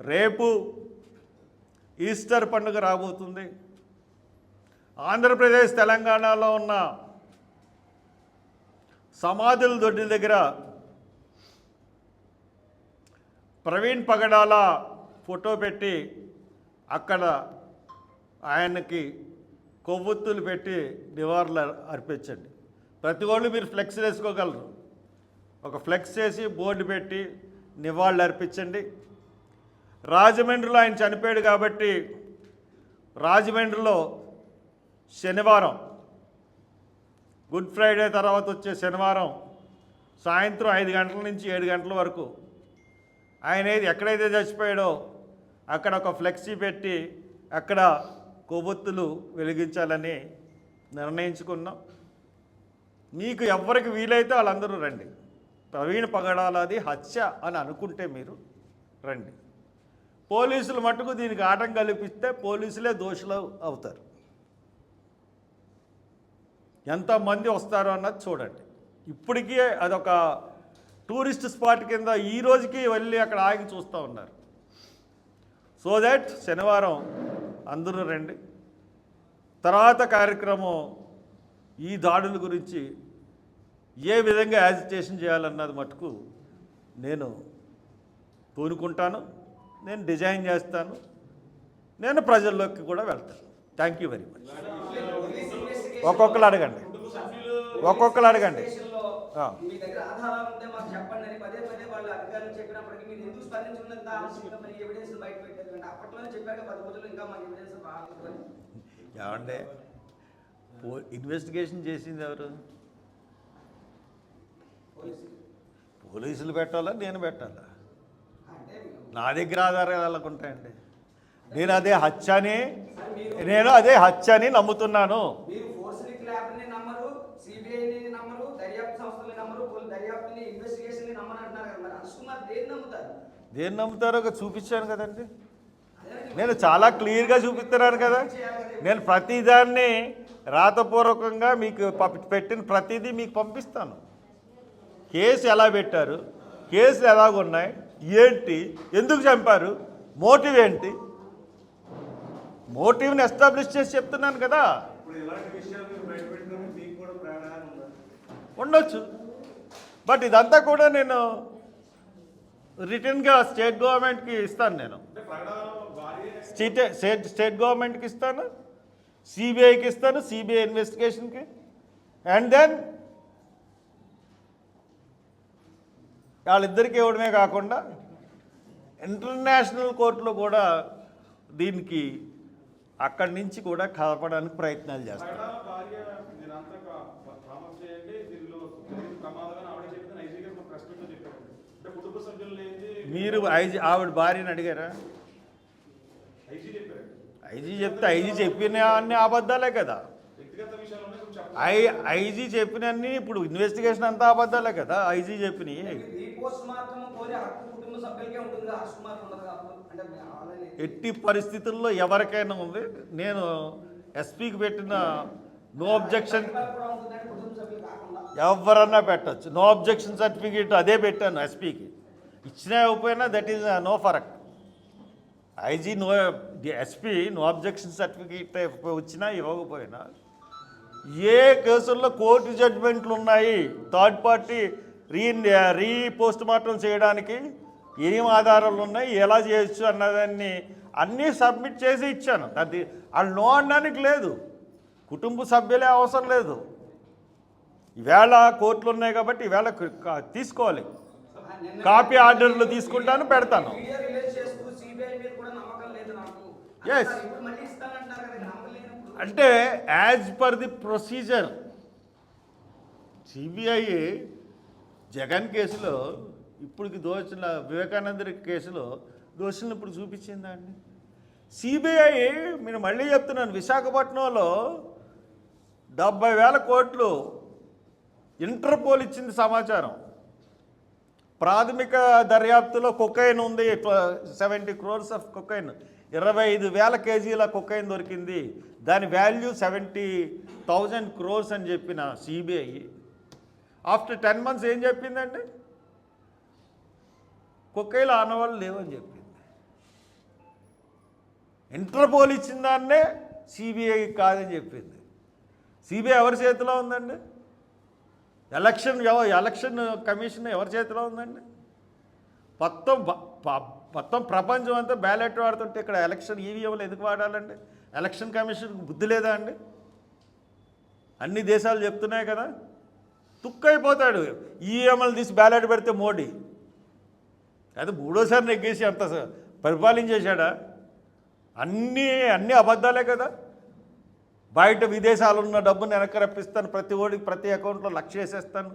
రేపు ఈస్టర్ పండుగ రాబోతుంది. ఆంధ్రప్రదేశ్ తెలంగాణలో ఉన్న సమాధుల దొడ్డి దగ్గర ప్రవీణ్ పగడాల ఫోటో పెట్టి అక్కడ ఆయనకి కొవ్వొత్తులు పెట్టి నివాళులు అర్పించండి. ప్రతి వాళ్ళు మీరు ఫ్లెక్స్ వేసుకోగలరు. ఒక ఫ్లెక్స్ చేసి బోర్డు పెట్టి నివాళులు అర్పించండి. రాజమండ్రిలో ఆయన చనిపోయాడు కాబట్టి రాజమండ్రిలో శనివారం గుడ్ ఫ్రైడే తర్వాత వచ్చే శనివారం సాయంత్రం ఐదు గంటల నుంచి ఏడు గంటల వరకు ఆయన ఏది ఎక్కడైతే చచ్చిపోయాడో అక్కడ ఒక ఫ్లెక్సీ పెట్టి అక్కడ కొవ్వొత్తులు వెలిగించాలని నిర్ణయించుకున్నాం. మీకు ఎవరికి వీలైతే వాళ్ళందరూ రండి. ప్రవీణ్ పగడాలది హత్య అని అనుకుంటే మీరు రండి. పోలీసులు మటుకు దీనికి ఆటం కల్పిస్తే పోలీసులే దోషులు అవుతారు. ఎంతమంది వస్తారో అన్నది చూడండి. ఇప్పటికీ అదొక టూరిస్ట్ స్పాట్ కింద ఈ రోజుకి వెళ్ళి అక్కడ ఆగి చూస్తూ ఉన్నారు. సో దట్ శనివారం అందరూ రండి. తర్వాత కార్యక్రమం ఈ దాడుల గురించి ఏ విధంగా యాజిటేషన్ చేయాలన్నది మటుకు నేను పూనుకుంటాను నేను డిజైన్ చేస్తాను నేను ప్రజల్లోకి కూడా వెళ్తాను. థ్యాంక్ యూ వెరీ మచ్ ఒక్కొక్కరు అడగండి. ఒక్కొక్కరు అడగండి. ఏమంటే పో ఇన్వెస్టిగేషన్ చేసింది ఎవరు? పోలీసులు పెట్టాలా? నేను పెట్టాలా? నా దగ్గర ఆధారాలు ఎలా ఉంటాయండి. నేను అదే హత్య అని నేను అదే హత్య అని నమ్ముతున్నాను దేన్ని నమ్ముతారు? చూపించాను కదండి. నేను చాలా క్లియర్గా చూపిస్తున్నాను కదా. నేను ప్రతిదాన్ని రాతపూర్వకంగా మీకు పెట్టిన ప్రతిదీ మీకు పంపిస్తాను. కేసు ఎలా పెట్టారు? కేసులు ఎలాగున్నాయి? ఏంటి? ఎందుకు చంపారు? మోటివ్ ఏంటి? మోటివ్ని ఎస్టాబ్లిష్ చేసి చెప్తున్నాను కదా. ఉండొచ్చు. బట్ ఇదంతా కూడా నేను రిటర్న్గా స్టేట్ గవర్నమెంట్కి ఇస్తాను నేను. స్టేట్ స్టేట్ స్టేట్ గవర్నమెంట్కి ఇస్తాను. సిబిఐకి ఇస్తాను. సిబిఐ ఇన్వెస్టిగేషన్కి అండ్ దెన్ వాళ్ళిద్దరికి ఇవ్వడమే కాకుండా ఇంటర్నేషనల్ కోర్టులో కూడా దీనికి అక్కడి నుంచి కూడా కలపడానికి ప్రయత్నాలు లేని మీరు ఐజీ ఆవిడ భార్యని అడిగారా? ఐజీ చెప్తే ఐజీ చెప్పిన అన్ని అబద్ధాలే కదా. ఐ ఐజీ చెప్పినన్ని ఇప్పుడు ఇన్వెస్టిగేషన్ అంతా అబద్ధాలే కదా ఐజీ చెప్పినవి రీపోస్ట్ మాత్రం కోరే హక్కు కుటుంబ సభ్యులకే ఉంటుంది? హర్ష్ కుమార్ ఉండదు కాబట్టి అంటే మీ ఆల్రెడీ ఎట్టి పరిస్థితుల్లో ఎవరికైనా ఉంది. నేను ఎస్పీకి పెట్టిన నో అబ్జెక్షన్ ఎవరన్నా పెట్టచ్చు. నో అబ్జెక్షన్ సర్టిఫికేట్ అదే పెట్టాను ఎస్పీకి. ఇచ్చినా ఇవ్వకపోయినా దట్ ఈజ్ నో ఫరక్ IG no SP no objection certificate వచ్చినా ఇవ్వకపోయినా ఏ కేసుల్లో కోర్టు జడ్జిమెంట్లు ఉన్నాయి? Third party re re post mortem చేయడానికి ఏం ఆధారాలు ఉన్నాయి ఎలా చేయొచ్చు అన్నదాన్ని అన్నీ సబ్మిట్ చేసి ఇచ్చాను. అది వాళ్ళు నో అనడానికి లేదు. కుటుంబ సభ్యులే అవసరం లేదు. ఈవేళ కోర్టులు ఉన్నాయి కాబట్టి ఈవేళ తీసుకోవాలి. కాపీ ఆర్డర్లు తీసుకుంటాను పెడతాను. ఎస్ అంటే as per the procedure CBI Jagan కేసులో ఇప్పటికి దోచిన వివేకానంద కేసులో దోషులను ఇప్పుడు చూపించిందా అండి? సిబిఐ నేను మళ్ళీ చెప్తున్నాను విశాఖపట్నంలో డెబ్బై వేల కోట్లు ఇంటర్పోల్ ఇచ్చింది సమాచారం. ప్రాథమిక దర్యాప్తులో కొకైన్ ఉంది సెవెంటీ క్రోర్స్ ఆఫ్ కొకైన్. ఇరవై ఐదు వేల కేజీల కొకైన్ దొరికింది. దాని వాల్యూ సెవెంటీ థౌజండ్ క్రోర్స్ అని చెప్పిన సిబిఐ. ఆఫ్టర్ టెన్ మంత్స్ ఏం చెప్పిందండి? కొకైలు ఆనవాళ్ళు లేవని చెప్పింది. ఇంటర్పోల్ ఇచ్చిన దాన్నే సిబిఐ కాదని చెప్పింది. సిబిఐ ఎవరి చేతిలో ఉందండి? ఎలక్షన్ ఎలక్షన్ కమిషన్ ఎవరి చేతిలో ఉందండి? మొత్తం మొత్తం ప్రపంచం అంతా బ్యాలెట్ వాడుతుంటే ఇక్కడ ఎలక్షన్ ఈవీఎంలు ఎందుకు వాడాలండి? ఎలక్షన్ కమిషన్ బుద్ధి లేదా అండి? అన్ని దేశాలు చెప్తున్నాయి కదా. తుక్కైపోతాడు. ఈవీఎంలు తీసి బ్యాలెట్ పెడితే మోడీ. అది మూడోసారి నెగ్గేసి అంత స- పరిపాలించేశాడా? అన్నీ అన్నీ అబద్ధాలే కదా. బయట విదేశాలు ఉన్న డబ్బును వెనక్కి రప్పిస్తాను ప్రతి ఓడికి ప్రతి అకౌంట్లో లక్ష వేసేస్తాను.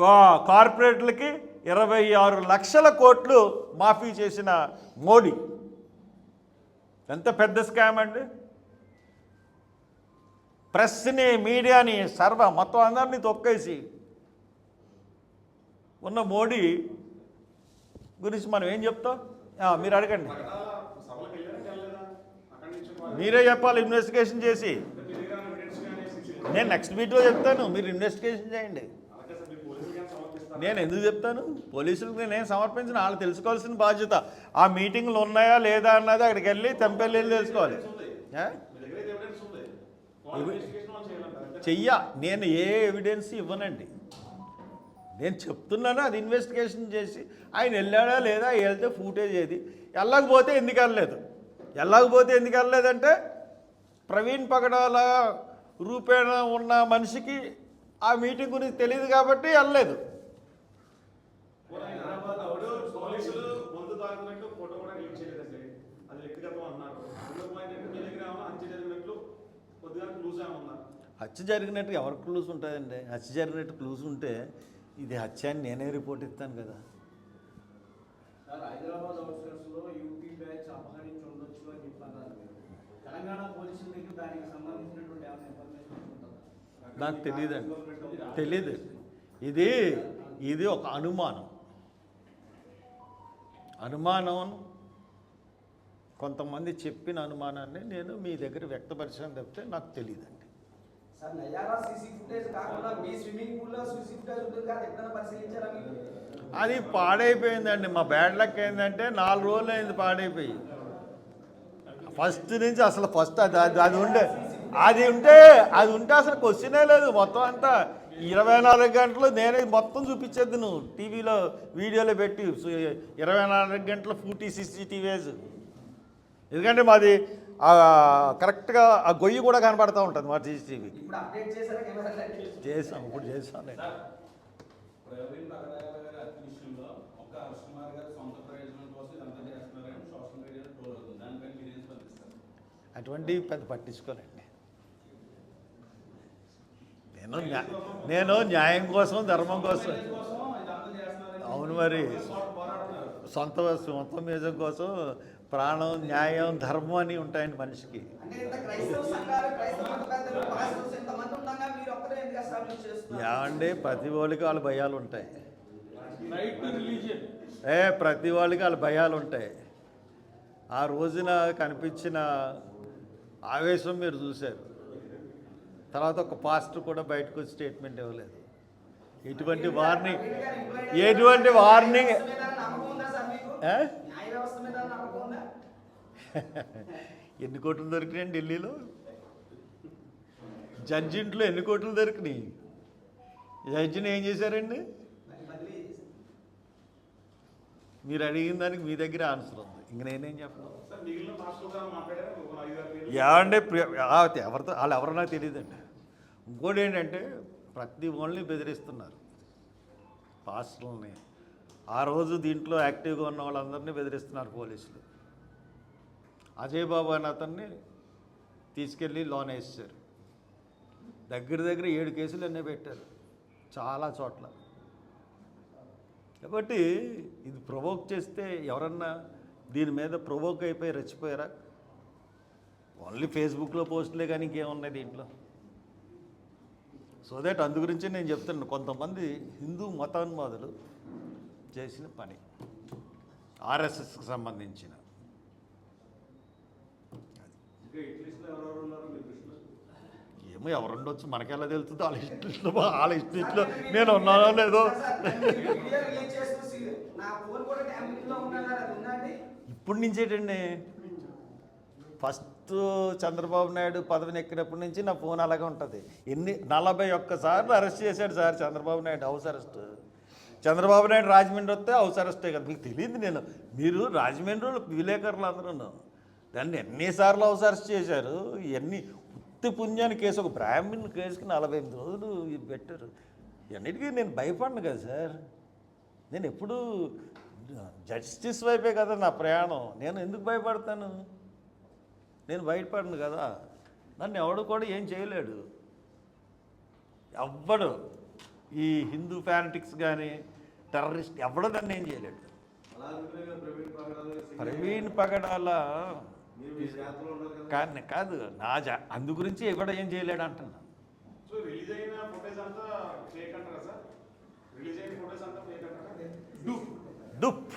గా- కార్పొరేట్లకి ఇరవై ఆరు లక్షల కోట్లు మాఫీ చేసిన మోడీ. ఎంత పెద్ద స్కామ్ అండి? ప్రెస్ని మీడియాని సర్వ మొత్తం అందరినీ తొక్కేసి ఉన్న మోడీ గురించి మనం ఏం చెప్తాం? మీరు అడగండి. మీరే చెప్పాలి ఇన్వెస్టిగేషన్ చేసి. నేను నెక్స్ట్ మీట్లో చెప్తాను మీరు ఇన్వెస్టిగేషన్ చేయండి. నేను ఎందుకు చెప్తాను? పోలీసులకు నేను సమర్పించిన వాళ్ళు తెలుసుకోవాల్సిన బాధ్యత. ఆ మీటింగ్లు ఉన్నాయా లేదా అన్నది అక్కడికి వెళ్ళి తెంపెళ్ళి వెళ్ళి తెలుసుకోవాలి ఏ? మీ దగ్గర అయితే ఎవిడెన్స్ ఉంది వాళ్ళు ఇన్వెస్టిగేషన్ వాళ్ళు చేయాలంటారు అంతే చెయ్య. నేను ఏ ఎవిడెన్స్ ఇవ్వనండి. నేను చెప్తున్నాను అది ఇన్వెస్టిగేషన్ చేసి ఆయన వెళ్ళాడా లేదా వెళ్తే ఫూటేజ్ ఏది? వెళ్ళకపోతే ఎందుకు వెళ్ళలేదు? వెళ్ళకపోతే ఎందుకు వెళ్ళలేదంటే ప్రవీణ్ పగడాల రూపేణ ఉన్న మనిషికి ఆ మీటింగ్ గురించి తెలియదు కాబట్టి వెళ్ళలేదు అప్పుడు పోలీసులు ముందు తాగినట్టు ఫోటో కూడా రిలీజ్ చేయలేదండి అది వ్యక్తిగతం అన్నారు రెండో పాయింట్ అంటే మీ దగ్గర ఏమైనా హత్య జరిగినట్లు కొద్దిగా క్లూజ్ ఏమైనా ఉందా హత్య జరిగినట్టు ఎవరికి క్లూస్ ఉంటుందండి హత్య జరిగినట్టు క్లూస్ ఉంటే ఇది హత్య అని నేనే రిపోర్ట్ ఇస్తాను కదా. సార్ హైదరాబాద్ అవుట్స్కట్స్లో యూపీ బ్యాచ్ అపహరించి ఉండొచ్చు అని చెప్పన్నారు మీరు. తెలంగాణ పోలీసుల దగ్గర దానికి సంబంధించినటువంటి ఏమైనా ఇన్ఫర్మేషన్ ఉంటుందా? నాకు తెలియదండి. తెలీదు. ఇది ఇది ఒక అనుమానం. అనుమానం కొంతమంది చెప్పిన అనుమానాన్ని నేను మీ దగ్గర వ్యక్తపరిచాను తప్పితే నాకు తెలియదండి. సార్ నయారా సీసీ ఫుటేజ్ కాకుండా మీ స్విమ్మింగ్ పూల్లో సీసీ ఫుటేజ్ ఉంటుంది కదా ఎప్పుడైనా పరిశీలించారా మీరు? అది పాడైపోయిందండి మా బ్యాడ్ లక్ ఏంటంటే నాలుగు రోజులు అయింది పాడైపోయి. ఫస్ట్ నుంచి అసలు ఫస్ట్ అది అది ఉండే అది ఉంటే అది ఉంటే అసలు క్వశ్చనే లేదు మొత్తం అంతా. ఇరవై నాలుగు గంటలు నేనే మొత్తం చూపించేది నువ్వు టీవీలో వీడియోలో పెట్టి ఇరవై నాలుగు గంటలు ఫూటీ సీసీటీవీస్ ఎందుకంటే మాది కరెక్ట్గా ఆ గొయ్యి కూడా కనపడతా ఉంటుంది మా సీసీటీవీ చేసాం ఇప్పుడు చేసాం నేను. అటువంటి పెద్ద పట్టించుకోనండి నేను నేను న్యాయం కోసం ధర్మం కోసం. అవును మరి. సొంత సొంత మీజం కోసం ప్రాణం న్యాయం ధర్మం అని ఉంటాయండి మనిషికి. అంటే ఇంత క్రైస్తవ సంఘాలు క్రైస్తవ మత పెద్దలు పాస్టర్స్ ఇంతమంది ఉండగా మీరు ఒక్కరే ఎందుకు ఎస్టాబ్లిష్ చేస్తున్నారు? ఏమండి? ప్రతి వాళ్ళకి వాళ్ళ భయాలు ఉంటాయి రైట్ టు రిలీజియన్ ఏ ప్రతి వాళ్ళకి వాళ్ళ భయాలు ఉంటాయి ఆ రోజున కనిపించిన ఆవేశం మీరు చూశారు. తర్వాత ఒక పాస్టర్ కూడా బయటకు వచ్చి స్టేట్మెంట్ ఇవ్వలేదు. ఎటువంటి వార్నింగ్ ఎటువంటి వార్నింగ్ న్యాయ వ్యవస్థ మీద నమ్మకం ఉందా సార్ మీకు ఏ? న్యాయ వ్యవస్థ మీద నమ్మకం ఉందా ఎన్ని కోట్లు దొరికినాయండి ఢిల్లీలో? జడ్జి ఇంట్లో ఎన్ని కోట్లు దొరికినాయి? జడ్జిని ఏం చేశారండి? మీరు అడిగిన దానికి మీ దగ్గర ఆన్సర్ ఉంది. ఇంక నేనేం చెప్పను? ఏమంటే ఎవరితో వాళ్ళు ఎవరో నాకు తెలియదండి. ఇంకోటి ఏంటంటే ప్రతి వాళ్ళని బెదిరిస్తున్నారు. పాస్టర్లని ఆ రోజు దీంట్లో యాక్టివ్గా ఉన్న వాళ్ళందరినీ బెదిరిస్తున్నారు పోలీసులు. అజయ్ బాబు అని అతన్ని తీసుకెళ్ళి లోన్ వేసారు దగ్గర దగ్గర ఏడు కేసులు అన్నీ పెట్టారు. చాలా చోట్ల. కాబట్టి ఇది ప్రొవోక్ చేస్తే ఎవరన్నా దీని మీద ప్రొవోక్ అయిపోయి రెచ్చిపోయారా? ఓన్లీ ఫేస్బుక్లో పోస్టులే కానీ ఇంకేమున్నాయి దీంట్లో? సో దట్ అందు గురించి నేను చెప్తున్నాను. కొంతమంది హిందూ మతాన్వాదులు చేసిన పని ఆర్ఎస్ఎస్కి సంబంధించిన ఇంకా ఇట్లీస్ట్లో ఎవరెవరు ఉన్నారు మీ దృష్టిలో ఏమో ఎవరు ఉండొచ్చు మనకెలా తెలుస్తుందో? వాళ్ళ ఇష్టం వాళ్ళ ఇష్టంలో నేను ఉన్నానో లేదో. ఇప్పుడు నుంచేటండి ఫస్ట్ చంద్రబాబు నాయుడు పదవిని ఎక్కినప్పటి నుంచి నా ఫోన్ అలాగే ఉంటుంది. ఎన్ని నలభై ఒక్కసార్లు అరెస్ట్ చేశాడు sir Chandrababu Naidu. House arrest. Chandrababu Naidu Rajahmundry వస్తే హౌస్ అరెస్టే కదా. మీకు తెలియదు నేను. మీరు రాజమండ్రిలో విలేకరులు అందరూ దాన్ని ఎన్నిసార్లు అరెస్ట్ చేశారు? ఇవన్నీ ఉత్తి పుణ్యాన్ని కేసు ఒక బ్రాహ్మణ్ కేసుకి నలభై ఎనిమిది రోజులు ఇది పెట్టారు. ఇవన్నిటికీ నేను భయపడను కదా సార్. నేను ఎప్పుడు జస్టిస్ వైపే కదా నా ప్రయాణం. నేను ఎందుకు భయపడతాను? నేను బయటపడను కదా. నన్ను ఎవడు కూడా ఏం చేయలేడు. ఎవ్వడు ఈ హిందూ ఫ్యానటిక్స్ కానీ టెర్రరిస్ట్ ఎవడు నన్ను ఏం చేయలేడు. ప్రవీణ్ పగడాలు? కానీ కాదు నా జా అందు గురించి ఎవడ ఏం చేయలేడు అంటున్నా. సో రిలీజ్ అయిన ఫుటేజ్ అంతా ఫేక్ అంటారా సార్? రిలీజ్ అయిన ఫుటేజ్ అంతా ఫేక్ అంటారా? డుప్.